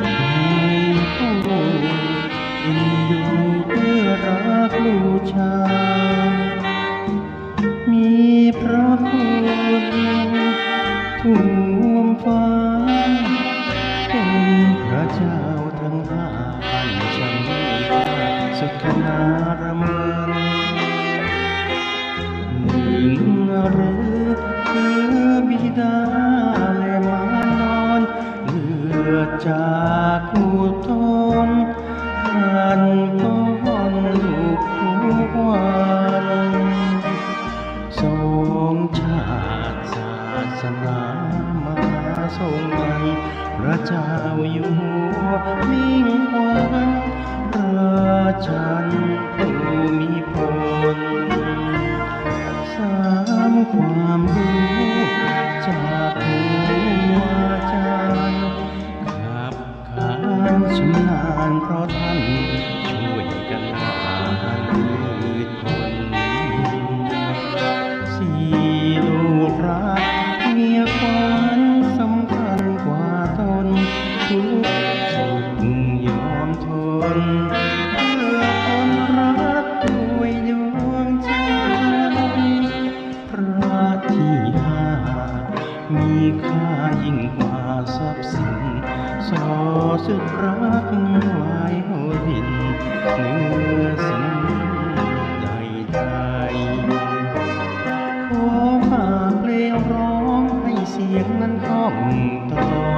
หายโหเอ็นดูเพื่อรักลูชา มีพระคุณทุ่งลมฟ้า เป็นพระเจ้าทั้งห้าอันฉันสุขนารม จากหูทนกันป้อนลูกทุกวันทรงชาติศาสนามาทรงกันพระเจ้าอยู่หัวมิ่งวันราชา เพราะท่านช่วยกันหานพืชผลสี่ลูกรักเมียขวัญสำคัญกว่าตนทุกสุขยอมทนเพื่อคนรักด้วยดวงใจพระที่หามีค่ายิ่งกว่าทรัพย์สินสอสึกรัก สียง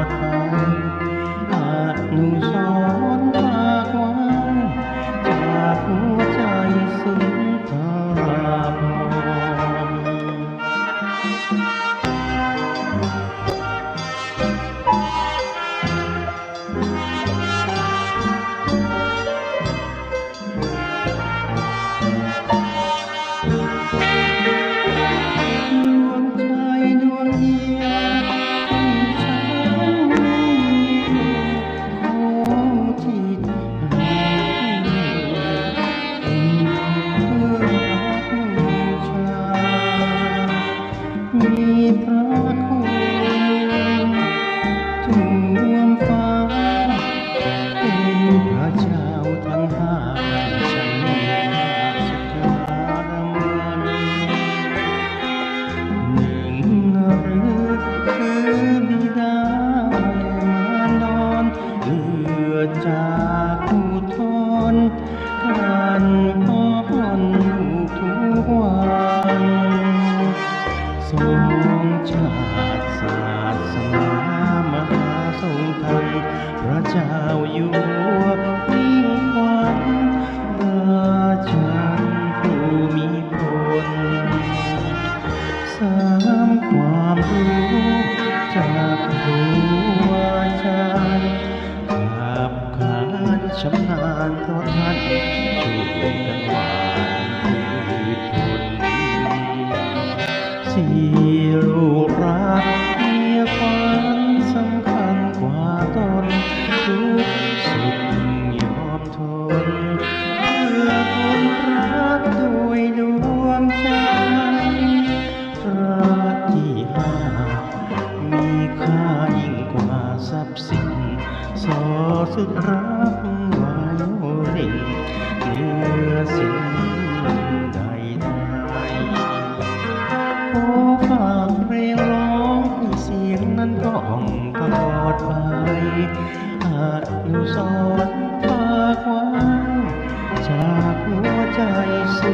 จากผู้ทนกันป้อนลูกทุกวันทรงชาติศาสนามหาทรงทันพระเจ้าอยู่ ชำนาญเพราะท่านช่วยกันหวานพืชผลสี่ลูกรักเมียขวัญสำคัญกว่าตนทุกสุขยอมทนเพื่อคนรักด้วยดวงใจพระที่ห้ามีค่ายิ่งกว่าทรัพย์สินสอสุดรัก สรณ์ฝากไว้จากหัวใจสุด